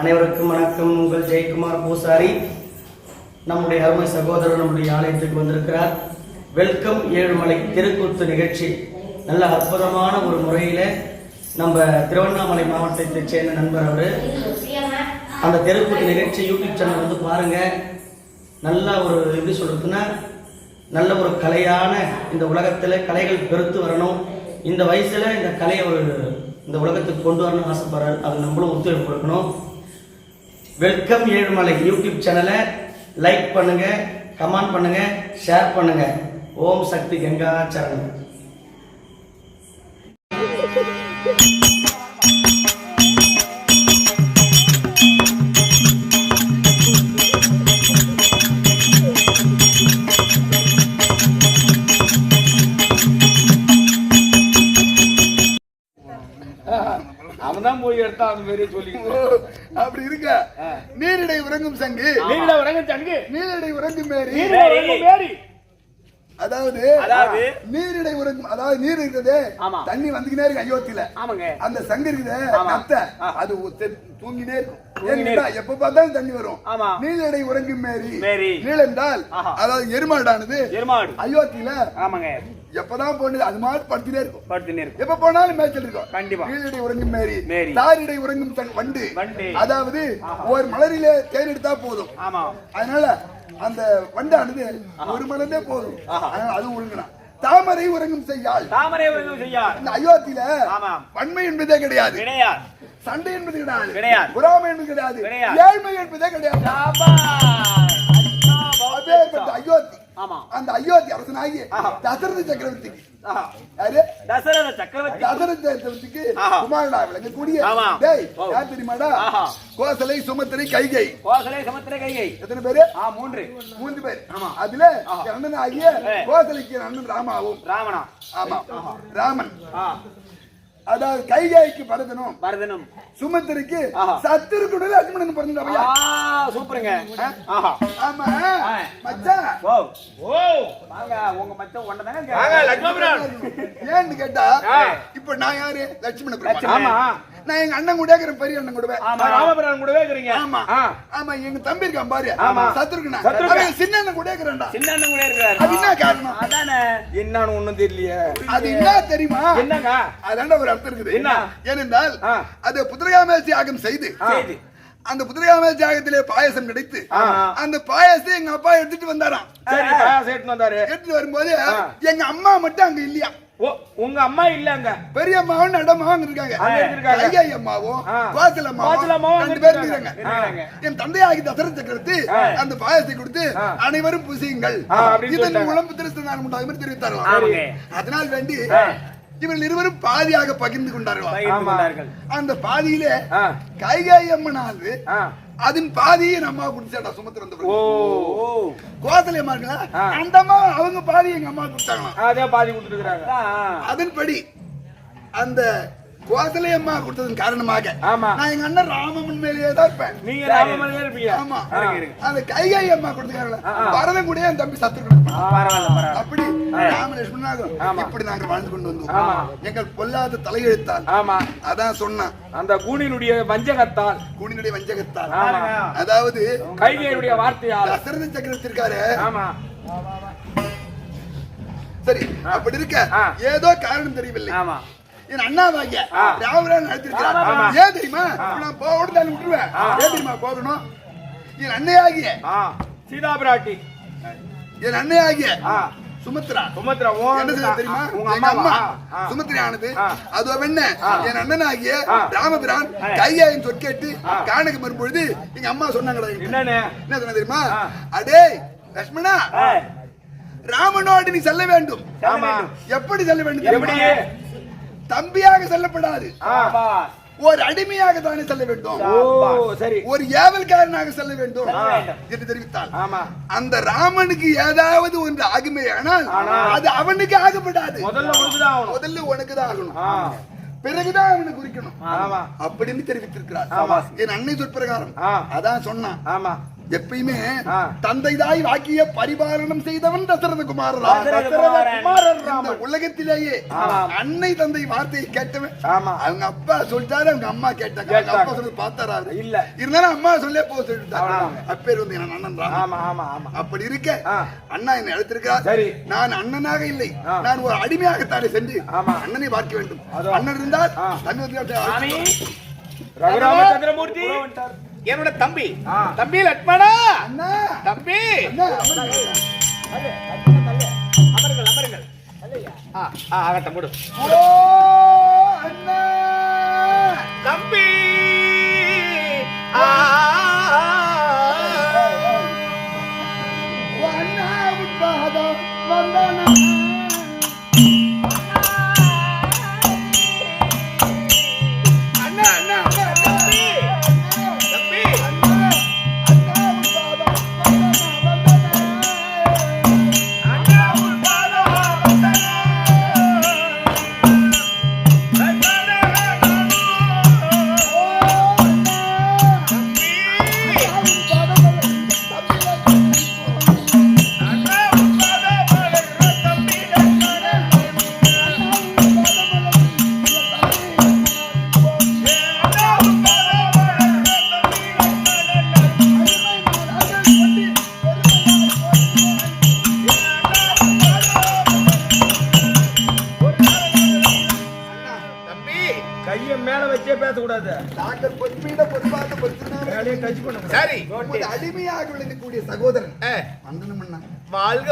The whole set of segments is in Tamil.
அனைவருக்கும் வணக்கம். உங்கள் ஜெயக்குமார் பூசாரி. நம்முடைய அருமை சகோதரர் நம்முடைய ஆலயத்துக்கு வந்திருக்கிறார். வெல்கம் ஏழுமலை தெருக்கூத்து நிகழ்ச்சி. நல்ல அற்புதமான ஒரு முறையில் நம்ம திருவண்ணாமலை மாவட்டத்தை சேர்ந்த நண்பர் அவர். அந்த தெருக்கூத்து நிகழ்ச்சி யூடியூப் சேனல் வந்து பாருங்க. நல்ல ஒரு எப்படி சொல்றதுன்னா நல்ல ஒரு கலையான இந்த உலகத்தில் கலைகள் பெருத்து வரணும். இந்த வயசில் இந்த கலையை ஒரு இந்த உலகத்துக்கு கொண்டு வரணும்னு ஆசைப்படுறாரு. அது நம்மளும் ஒத்துழைப்பு கொடுக்கணும். வெல்கம் ஏழுமலை யூடியூப் சேனலை லைக் பண்ணுங்க கமெண்ட் பண்ணுங்க ஷேர் பண்ணுங்க. ஓம் சக்தி கங்கா சரணம். அவன் தான் போய் எடுத்தான் அந்த மாதிரி சொல்லி அப்படி இருக்க. நீரிடை உறங்கும் சங்கு. நீங்கள உறங்க சங்கு. நீரிடை உறங்கும் மேரி. நீங்கள உறங்க மேரி. அதாவது அதாவது? நீரிடை உறங்கும் அதாவது நீர் இருக்குதே. தண்ணி வந்துக்கினே இருக்கு அயோத்தியில ஆமாங்க. அந்த சங்கு இருக்குதே. அது தூங்கினே இருக்கும். எப்ப பார்த்தாலும் தண்ணி வரும். நீரிடை உறங்கும் மேரி மேரி. நீள் என்றால் ஆஹா. அதாவது எருமாடானது எருமாடு. அயோத்தியில ஆமாங்க. எப்பதான் போனது அது மாதிரி படுத்துட்டே இருக்கும். படுத்துன்னு இருக்கு எப்ப போனாலும் மேய்ச்சல் இருக்கும். கண்டிப்பா. நீரிடை உறங்கும் மேரி. தாரிடை உறங்கும் வண்டு. அதாவது ஒரு மலரிலே தேன் எடுத்தா போதும். அதனால அந்த வண்டானது ஒரு மலர்ந்தே போதும். அதனால அது உறங்கலாம் தாமரை உறங்கும் செய்யாள். தாமரை உறங்கும் செய்யார் இந்த அயோத்தியில. வன்மை என்பதே கிடையாது. கிடையாது. சண்டை என்பது கிடையாது. கிடையாது. பொறாமை என்பது கிடையாது. ஏழ்மை என்பதே கிடையாது. அயோத்தி. அந்த அயோத்தி அரசனாகி. தசரத சக்கரவர்த்திக்கு. யாரு? தசரத சக்கரவர்த்தி. தசரத சக்கரவர்த்திக்கு விளங்கக்கூடிய. யார் தெரியுமாடா. கோசலை சுமத்திரை கைகை. கோசலை சமுத்திர கையை எத்தனை பேரு? மூன்று. மூன்று பேர். ஆமா. அதுல. அண்ணன் ஆகிய. கோசலைக்கு அண்ணன் ராமாவும். ஆமா. ராமன். ஆ. அதாவது கைகாய்க்கு பரதனும் பரதனும். சுமத்திரைக்கு ஆஹா. சத்துருக்கு லட்சுமணன் பிறந்தாவையா ஆ சூப்பருங்க. ஆஹா. ஆமா. மச்சான் ஓ. ஓ. வாங்க உங்க மச்சம் ஒண்ணதாங்க வாங்க லட்சுமணன் ஏன்னு கேட்டா. இப்ப நான் யாரு? லட்சுமண லட்சுமணன். பெருமாள் ஆமா. நான் எங்க அண்ணன் கூட இருக்கிற பெரிய அண்ணன் கூடவே. ஆமா. ராமபிரான் கூடவே இருக்கிறீங்க. ஆமா. ஆமா எங்க தம்பி இருக்கான் பாரு. ஆமா. சத்துருக்குண்ணா சத்ருகன். அவன் சின்ன அண்ணன் கூட இருக்கிறான்டா. சின்ன அண்ணன் கூட இருக்கிறாரு. அது என்ன காரணம்? அதானே. என்னன்னு ஒண்ணும் தெரியலையே. அது என்ன தெரியுமா? என்னங்க? அதாண்ட ஒரு அர்த்தம் இருக்குது. என்ன? ஏனென்றால். அது புத்திரகாம தியாகம் செய்து செய்து. அந்த புத்திரகாம தியாகத்திலே பாயசம் கிடைத்து. அந்த பாயசத்தை எங்க அப்பா எடுத்துட்டு வந்தாராம். எடுத்துட்டு வரும்போது. எங்க அம்மா மட்டும் அங்க இல்லையா உங்க அம்மா இல்ல அங்க பெரிய அம்மாவும் இருக்காங்க அங்க இருக்காங்க. கைகாய் அம்மாவும் கோசல் அம்மாவும் ரெண்டு பேரும் இருக்காங்க. என் தந்தையாகி தசரத சக்கரவர்த்தி. அந்த பாயசத்தை கொடுத்து. அனைவரும் புசியுங்கள் இதன். மூலம் புத்திரஸ்தானம் உண்டாகும் தெரிவித்தார்கள். அதனால் வேண்டி. இவர்கள் இருவரும் பாதியாக பகிர்ந்து கொண்டார்கள். அந்த பாதியிலே. கைகாய் அம்மனானது ஆ. அதன் பாதியை நம்ம குடிச்சாடா சுமத்து வந்த ஓ கோசலை அம்மா. அந்த அம்மா அவங்க பாதி எங்க அம்மா கொடுத்தாங்களாம். அதே பாதி கொடுத்துருக்காங்க அதன்படி அந்த கோசலை அம்மா கொடுத்ததன் காரணமாக. ஆமா. நான் எங்க அண்ணன் ராமன் மேலேயே தான் இருப்பேன். நீங்க இருப்பீங்க. ஆமா. அந்த கைகாய் அம்மா ஆ. பரதன் கூட என் தம்பி சத்து அப்படி ராமலட்சுமணாகும் ஆமா. இப்படி நாங்க வாழ்ந்து கொண்டு வந்தோம். எங்கள் பொல்லாத தலையெழுத்தால். ஆமா. அதான் சொன்னான். அந்த கூனினுடைய வஞ்சகத்தால். குடிநடை வஞ்சகத்தால். ஆமா. அதாவது கைகையுடைய வார்த்தையால். தசரத சக்கரவர்த்தி இருக்காரு ஆமா. சரி அப்படி இருக்க. ஏதோ காரணம் தெரியவில்லை. ஆமா. என் அண்ணாவாகிய அழைத்திருக்கிறார் ஆமா. ஏன் தெரியுமா? நான் போக விட்டுருவேன். ஏன் தெரியுமா போகணும்? என் அன்னையாகிய ஆ. சீதா பிராட்டி என் அன்னையாகிய சுமத்ரா. சுமத்ரா என்ன தெரியுமா? உங்க எங்க அம்மா அம்மா சுமத்ரியானது. ஆ. அது என்ன என் அண்ணனாகிய. ராமபிரான். கையாயின் சொற்கேட்டு. காணுக்கு வரும்பொழுது எங்க அம்மா. என்னன்னு என்ன சொன்ன தெரியுமா. அடே லட்சுமணா ராமனோடு நீ செல்ல வேண்டும். ஆமா. எப்படி செல்ல வேண்டும்? தம்பியாக செல்லப்படாது. ஒரு அடிமையாக தானே செல்ல வேண்டும். ஒரு ஏவல்காரனாக செல்ல வேண்டும். என்று தெரிவித்தாள். ஆமா. அந்த ராமனுக்கு ஏதாவது ஒன்று ஆகுமே ஆனால் அது அவனுக்கு ஆகப்படாது. முதல்ல உனக்குதான் ஆகணும். முதல்ல உனக்கு தான் ஆகணும். ஆ. பிறகுதான் அவனுக்கு குறிக்கணும். ஆமா. அப்படின்னு தெரிவித்திருக்கிறார். ஆமா. என் அன்னை சொற்பிரகாரம். அதான் சொன்னான். ஆமா. எப்பயுமே ஆ. தந்தை தாய் வாக்கிய பரிபாலனம் செய்தவன் தசரத இந்த உலகத்திலேயே. அன்னை தந்தை வார்த்தையை கேட்டவன். அவங்க அப்பா சொல்லிட்டாரு அவங்க அம்மா கேட்டாங்க. அப்பா சொல்லி பார்த்தாரா? இல்ல. இருந்தாலும் அம்மா சொல்லே போக சொல்லிட்டாங்க. அப்பேர் வந்து என் அண்ணன் ராமன். ஆமா ஆமா ஆமா அப்படி இருக்க. அண்ணா என்னை அழைத்திருக்கிறார் சரி. நான் அண்ணனாக இல்லை. நான் ஒரு அடிமையாகத்தானே சென்று. அண்ணனை பார்க்க வேண்டும். அண்ணன் இருந்தால் சாமி அழைத்து- ரகுராமச்சந்திரமூர்த்தி என்னோட தம்பி. தம்பி லட்சுமணா. அண்ணா. தம்பி. ஆ, ஆ, ஆகட்டும்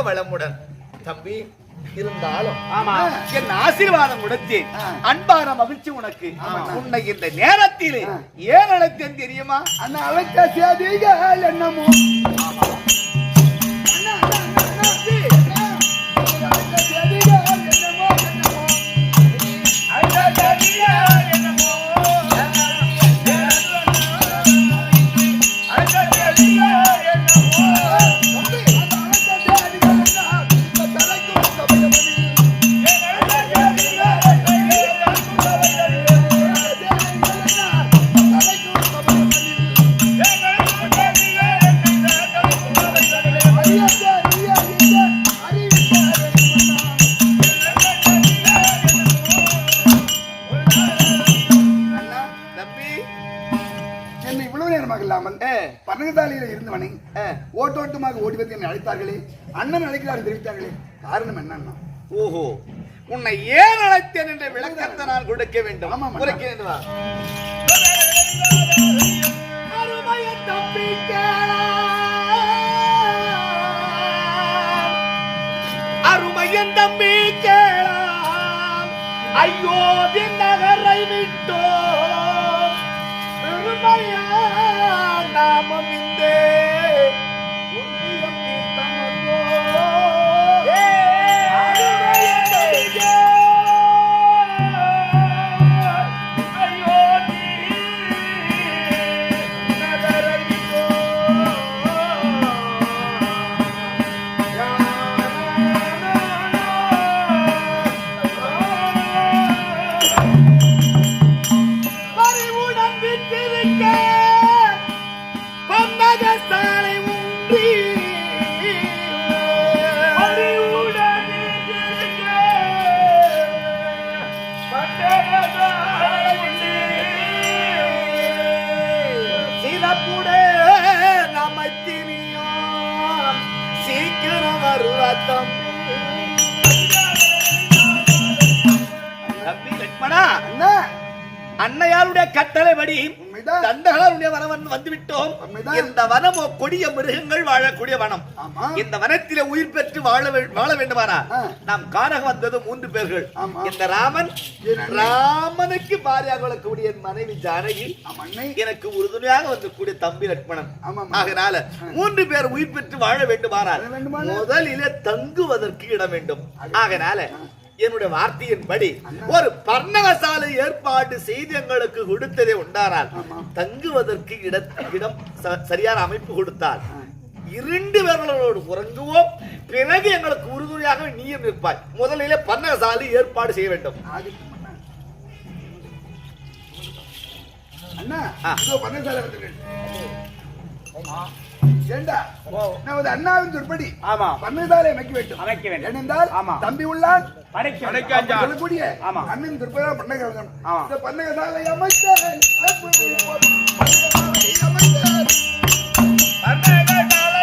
வளமுடன் தம்பி இருந்தாலும். என் ஆசீர்வாதம் கொடுத்தேன் ஆ. அன்பான மகிழ்ச்சி உனக்கு உன்னை இந்த நேரத்தில் ஏன் அழைத்தேன் தெரியுமா அண்ணா அழைத்த சேதிகள் என்னமோ அண்ணா. அழைத்த சேதிகள் உன்னை ஏன் அழைத்தேன் என்ற விளக்கத்தை நான் கொடுக்க வேண்டும் கேளாம். அருமையன் தம்பி கேளாம். ஐயோ நகரை பெருமையா நாமம் இந்தே நம்மை திரியும் சீக்கிரம் வருவ தம்பி. தம்பி லட்சுமணா அண்ணா. அன்னையாருடைய கட்டளைப்படி உண்மைதான் தண்டகருடைய வனம் வந்து விட்டோம். இந்த வனமோ கொடிய மிருகங்கள் வாழக்கூடிய வனம் இந்த வனத்திலே உயிர் பெற்று வாழ வாழ வேண்டுமானா. நாம் காணக வந்தது மூன்று பேர்கள். இந்த ராமன். ராமனுக்கு பாரியாக வளர்க்கக்கூடிய மனைவி ஜானகி எனக்கு உறுதுணையாக வந்தக்கூடிய தம்பி லட்சுமணன் ஆமாம். ஆகையினால மூன்று பேர் உயிர் பெற்று வாழ வேண்டுமானால்? முதலிலே தங்குவதற்கு இடம் வேண்டும் ஆகையினால என்னுடைய வார்த்தையின்படி ஒரு பர்ணகசாலை ஏற்பாடு செய்து எங்களுக்கு கொடுத்ததே உண்டானால் தங்குவதற்கு இட இடம் ச- சரியான அமைப்பு கொடுத்தால் இரண்டு பேர்களோடு உறங்குவோம். பிறகு எங்களுக்கு உறுதுணையாக நீயும் நிற்பாய். முதலிலே பர்ணகசாலை ஏற்பாடு செய்ய வேண்டும். அண்ணா. வந்துடுறேன் ஏண்டா? நமது அண்ணாவின் சொற்படி ஆமா. பன்னதாலே அமைக்க வேண்டும். அமைக்க வேண்டும். ஏனென்றால் ஆமா. தம்பி உள்ளான் அண்ணன் சொற்படி பண்ணக ஆமா. இந்த பண்ணகசாலை அமைச்சர் பண்ணகசாலை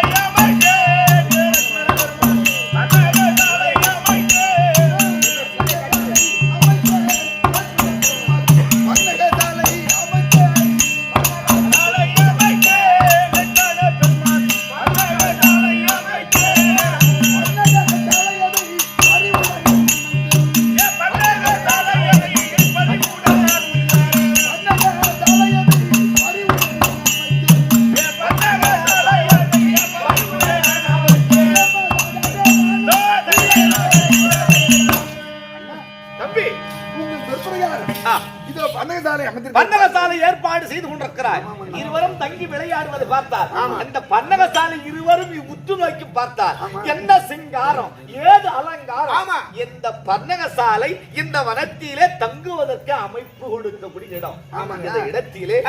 இந்த பன்னகசாலை இந்த வனத்திலே தங்குவதற்கு அமைப்பு கொடுக்கக்கூடிய இடம். இந்த இடத்திலே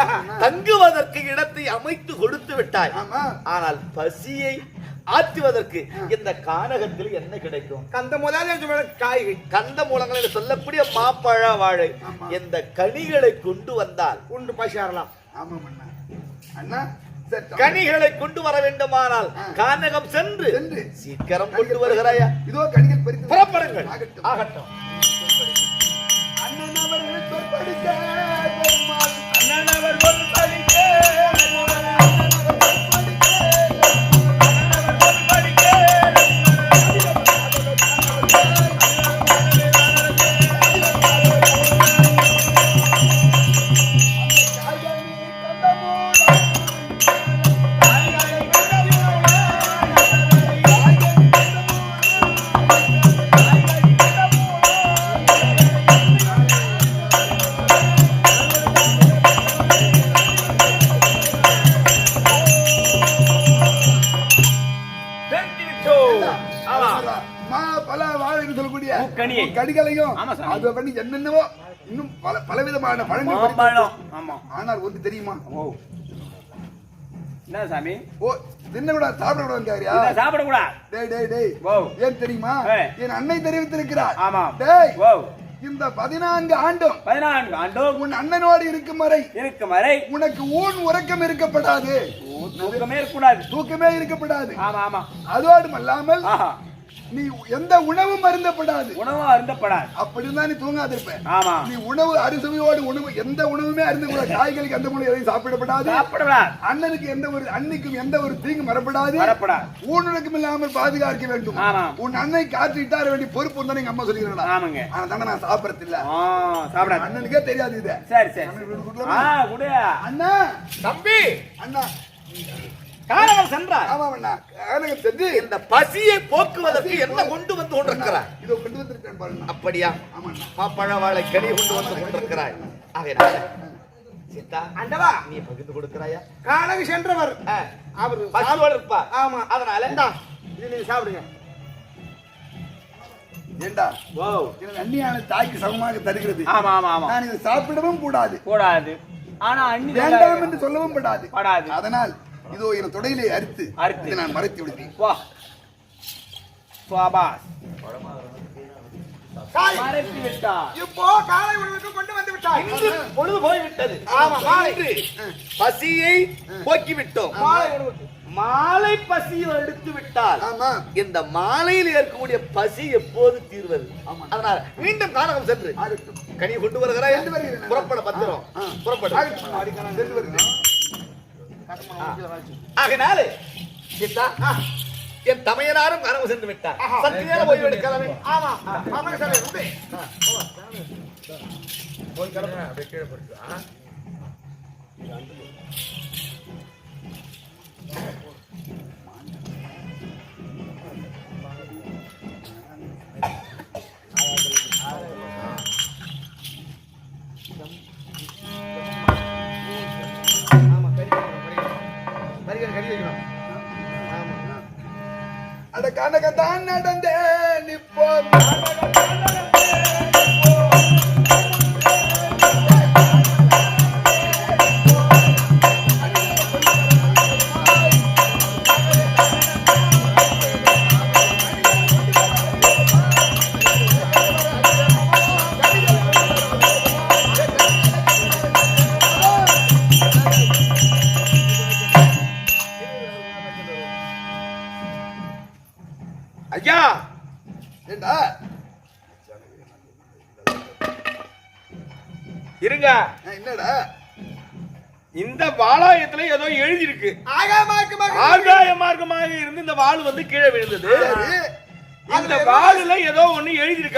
தங்குவதற்கு இடத்தை அமைத்து கொடுத்து விட்டாய். ஆனால் பசியை ஆற்றுவதற்கு இந்த கானகத்தில் என்ன கிடைக்கும்? கந்த முதல்ல காய்கறி. கந்த மூலங்கள் என்று சொல்லக்கூடிய மாப்பழ வாழை. இந்த கனிகளை கொண்டு வந்தால் உண்டு பசியாரலாம் ஆமாம் அண்ணா. அண்ணா. கனிகளை கொண்டு வர வேண்டுமானால் கானகம் சென்று. சீக்கிரம் கொண்டு வருகிறாயா இதோ பறித்து புறப்படுங்கள் ஆகட்டும். அண்ணன் பெருமாள். அண்ணன் அவர் ஆனால் ஒன்று தெரியுமா? ஓ. என்ன சாமி? ஓ தின்ன கூட சாப்பிட கூட வந்தாரியா இதை சாப்பிடக்கூடாது டேய் டேய் டேய். ஓ ஏன் தெரியுமா. என் அன்னை தெரிவித்திருக்கிறார். ஆமா. டேய் ஓ இந்த பதினான்கு ஆண்டும் பதினான்கு ஆண்டும் உன் அண்ணனோடு இருக்கும் வரை இருக்கும் வரை உனக்கு ஊன் உறக்கம் இருக்கப்படாது தூக்கமே இருக்கக்கூடாது. தூக்கமே இருக்கப்படாது ஆமா ஆமா. அதோடும் அல்லாமல் நீ எந்த உணவும் அருந்தப்படாது. உணவும் அருந்தப்படாது. அப்படி இருந்தா நீ தூங்காது இருப்ப ஆமா. நீ உணவு அறுசுவையோடு உணவு எந்த உணவுமே அருந்தக்கூடாது. காய்கறிக்கு எந்த உணவு எதையும் சாப்பிடப்படாது. சாப்பிடக்கூடாது. அண்ணனுக்கு எந்த ஒரு அன்னைக்கும் எந்த ஒரு தீங்கும் வரப்படாது. வரப்படாது. ஊனுக்கும் இல்லாமல் பாதுகாக்க வேண்டும். ஆமா. உன் அன்னை காற்று இட்டார வேண்டிய பொறுப்பு இருந்தா எங்க அம்மா சொல்லிக்கிறா ஆமாங்க. ஆனா தானே நான் சாப்பிடறது இல்ல சாப்பிடாது. அண்ணனுக்கே தெரியாது இது. சரி சரி. குடு. அண்ணா. தம்பி! அண்ணா. கானகம் சென்றார். ஆமா அண்ணா எனக்கு தெரிஞ்சு இந்த பசியை போக்குவதற்கு என்ன கொண்டு வந்து கொண்டிருக்கிறார் இதோ கொண்டு வந்திருக்கேன் பாருங்க. அப்படியா? ஆமா மாப்பழ வாழை கனி கொண்டு வந்து கொண்டிருக்கிறாய். ஆகையால சீதா அண்டவா நீ பகிர்ந்து கொடுக்கிறாயா? காணவி சென்றவர். அவரு பசியோடு இருப்பா ஆமா. அதனால? இந்தா இது நீங்க சாப்பிடுங்க. ஏண்டா? ஓ அண்ணியான தாய்க்கு சமமாக தருகிறது. ஆமா ஆமா ஆமா. நான் இதை சாப்பிடவும் கூடாது. கூடாது. ஆனா அண்ணி வேண்டாம் என்று சொல்லவும் படாது. படாது. அதனால் இதோ என் தொடையிலே அறுத்து அறுத்து. நான் மறைத்து விடுவேன். வா. சுவாபாஸ். காய் மறைத்து விட்டார் இப்போ காலை உணவுக்கு கொண்டு வந்து விட்டாய். இன்று பொழுது போய்விட்டது. ஆமா, மாலை. பசியை போக்கி விட்டோம் மாலை. உணவுக்கு மாலை எடுத்து விட்டால் ஆமா. இந்த மாலையில் இருக்கக்கூடிய பசி எப்போது தீர்வது? அதனால மீண்டும் கானகம் சென்று கனி கொண்டு வருகிறாய். புறப்பட பத்திரம். புறப்பட ஆகட்டும் அடிக்க நான் சென்று வருகிறேன் ஆகினாலே சீதா என் தமையனாரும் கனவு சென்று விட்டார். சற்று நேரம் ஓய்வு எடுக்கலாமே. ஆமா ஆமா சார் உண்டு. அட கனகத்தான் நடந்தேன் இப்போ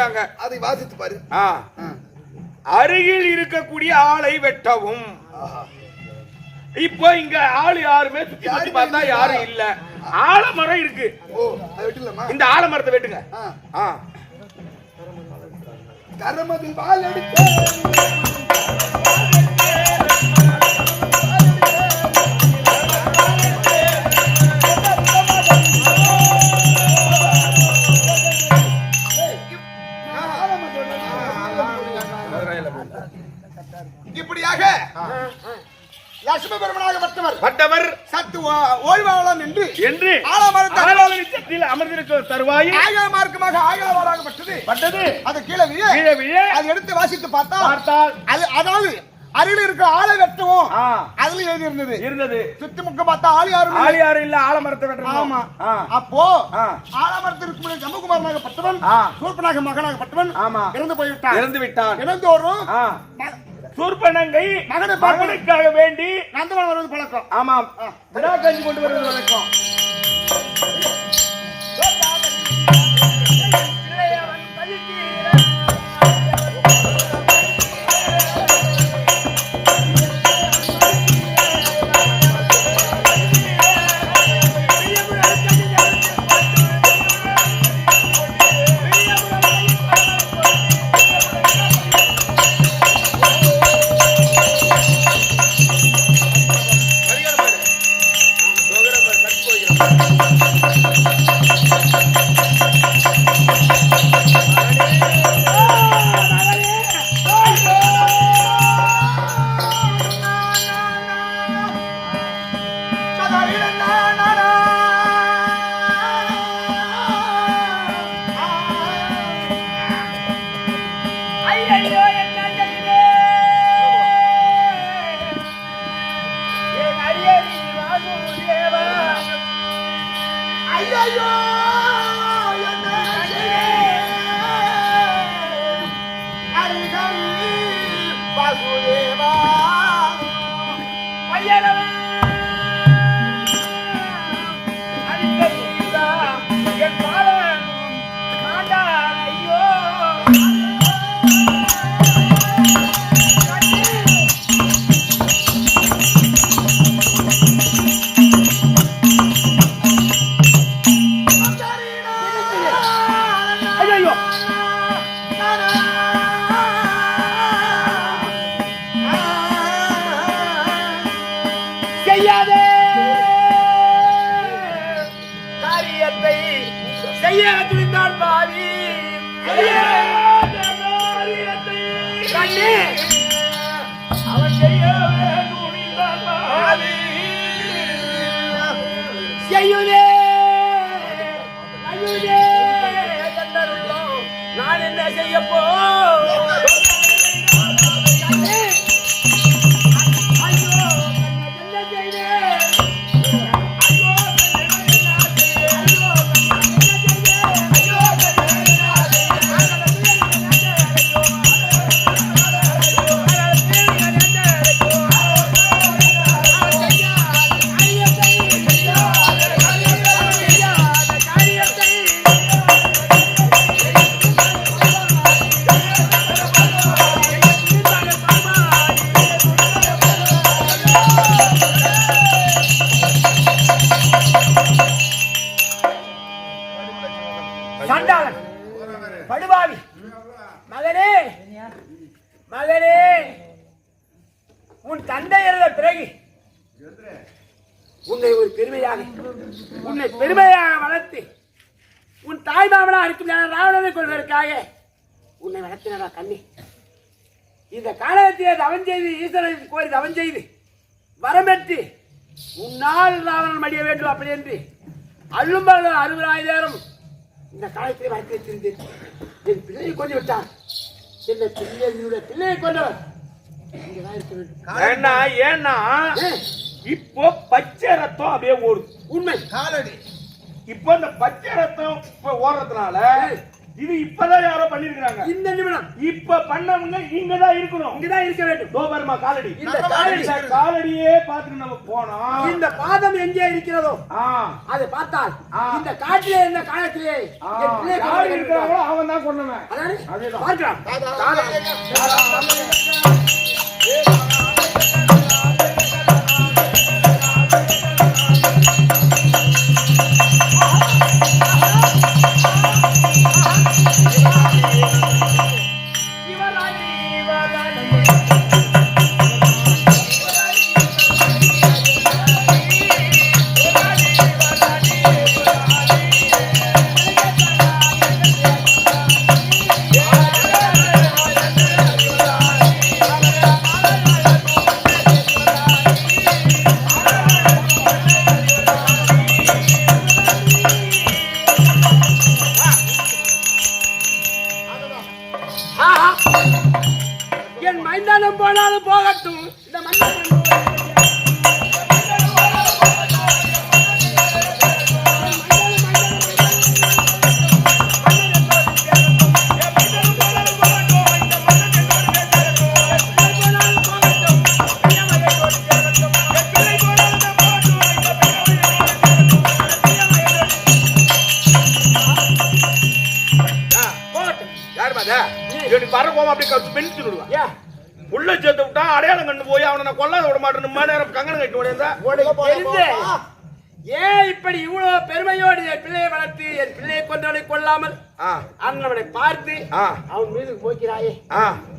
எழுதி இருக்காங்க அதை வாசித்து பாரு. அருகில் இருக்கக்கூடிய ஆளை வெட்டவும். இப்போ இங்க ஆள் யாருமே சுத்தி சுத்தி பார்த்தா யாரும் இல்ல. ஆலமரம் இருக்கு. இந்த ஆலமரத்தை வெட்டுங்க. கரமதில் பால் எடுத்து லட்சுமி பெருமனாக பட்டவர் பட்டவர் சத்து ஓ- ஓய்வாளம் என்று என்று ஆலமரத்தை ஆலமரத்தில் அமர்ந்திருக்கிற தருவாயில் ஆகா மார்க்கமாக ஆகாவாளாக பட்டது பட்டது அது கீழே விழ கீழே விழ அதை எடுத்து வாசித்து பார்த்தா பார்த்தால் அது அதாவது அருகில் இருக்கிற ஆளை வெட்டுவோம். அதுல எழுதி இருந்தது இருந்தது சுத்தி முக்க பார்த்தா ஆள் யாரும். ஆள் யாரும் இல்ல ஆலமரத்தை வெட்டணும் ஆமா. அப்போ. ஆலமரத்திற்கு முன்னாடி ஜம்பகுமாரனாக பட்டவன். சூர்பனாக மகனாக பட்டவன் ஆமா. இறந்து போய்விட்டான் இறந்து விட்டான் இறந்தோறும். சூர்பனங்கை மகனுக்காக வேண்டி நந்தவன் வருவது பழக்கம். ஆமாம். விடா கஞ்சி கொண்டு வருவது வழக்கம். நான் என்ன செய்ய போ மகனே உன் தந்தை இருந்த பிறகு உன்னை ஒரு பெருமையாக உன்னை பெருமையாக வளர்த்து உன் தாய் மாமனா இருக்கும் ராவணனை கொள்வதற்காக உன்னை வளர்த்தினரா கண்ணி? இந்த காலகத்திலே தவம் செய்து ஈஸ்வரன் கோரி தவம் செய்து வரம்பெற்று உன்னால் ராவணன் மடிய வேண்டும் அப்படி என்று அள்ளும்பர்கள் அறுபதாயிரம் இந்த காலத்திலே வளர்த்து வைத்திருந்தேன். என் பிள்ளையை கொண்டு விட்டான் என்ன பிள்ளையுடைய பிள்ளையை கொண்டவர் இங்கதான் இருக்க வேண்டும். ஏன்னா ஏன்னா இப்போ பச்சை ரத்தம் அப்படியே ஓடுது. உண்மை. காலடி. இப்ப இந்த பச்சை ரத்தம் இப்ப ஓடுறதுனால இது இப்பதான் யாரோ பண்ணிருக்காங்க இந்த நிமிடம் இப்ப பண்ணவங்க இங்கதான் இருக்கணும் இங்கதான் இருக்க வேண்டும் தோபர்மா காலடி இந்த காலடி இந்த காலடியே பார்த்துட்டு நம்ம போனோம் இந்த பாதம் எங்கே இருக்கிறதோ ஆ அதை பார்த்தால். இந்த காட்டிலே இந்த காலத்திலே யார் இருக்கிறாங்களோ அவன் தான் கொண்டவன் அதானே? அதேதான். பார்க்கலாம் நேரம் கங்கணம் கட்டி உனக்கு தெரிஞ்சு. ஏன் இப்படி இவ்வளவு பெருமையோடு என் பிள்ளையை வளர்த்து என் பிள்ளையை கொன்றவனை கொள்ளாமல் அண்ணவனை பார்த்து அவன் மீது போக்கிறாயே.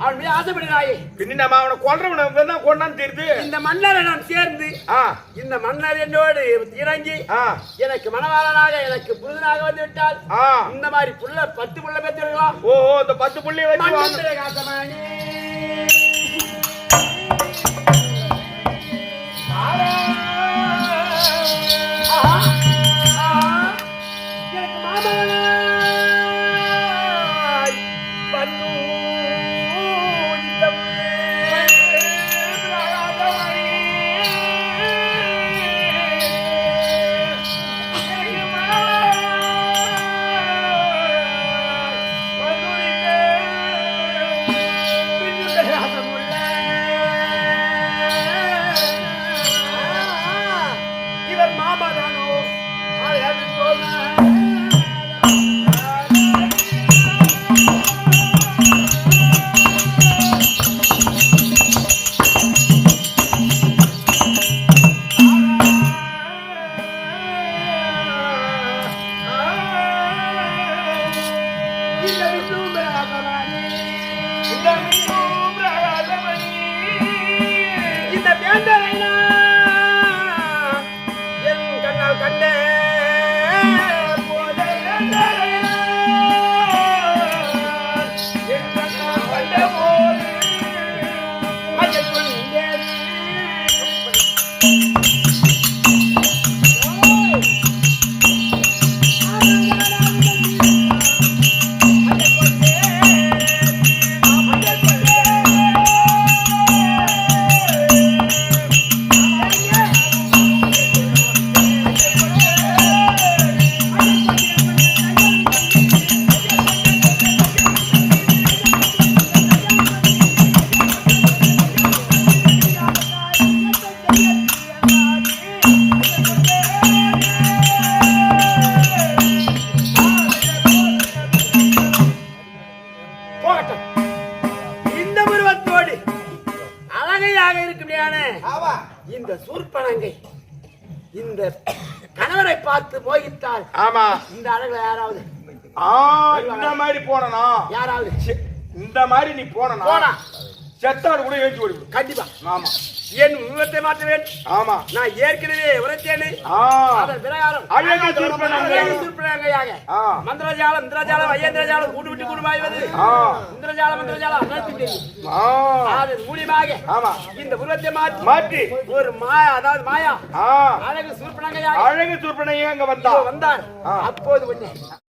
அவன் மீது ஆசைப்படுகிறாயே. பின்ன நம்ம அவனை கொல்றவனை தான் கொண்டான்னு தெரியுது. இந்த மன்னரை நான் சேர்ந்து இந்த மன்னர் என்னோடு இறங்கி எனக்கு மணவாளனாக எனக்கு புரிதனாக வந்து விட்டால் இந்த மாதிரி புள்ள பத்து புள்ள பெற்றிருக்கலாம். ஓ ஓ, இந்த பத்து புள்ளிய வச்சு ஆஹா, என் சூர்பனங்கை. இந்த கணவரை பார்த்து மோகித்தால் ஆமா. இந்த அழகுல யாராவது? ஆ இந்த மாதிரி போனனா யாராவது? இந்த மாதிரி நீ போனா செத்தாடு கூட ஏற்றி ஓடிவிடும் கண்டிப்பா. ஆமா. என் உருவத்தை மாற்ற வேண்டும் ஆமா. நான் ஏற்கனவே உரைத்தேனே. அழகு. மந்திரஜாலம் இந்திரஜாலம் ஐயந்திரஜாலம் கூட்டு விட்டு கூடுமாய்வது இந்திரஜாலம் மந்திரஜாலம் அதன் மூலியமாக ஆமா. இந்த உருவத்தை மாற்றி மாற்றி. ஒரு மாயா அதாவது மாயா அழகு சூர்பனங்கையாக அழகு வந்தா. வந்தார். ஆ. அப்போது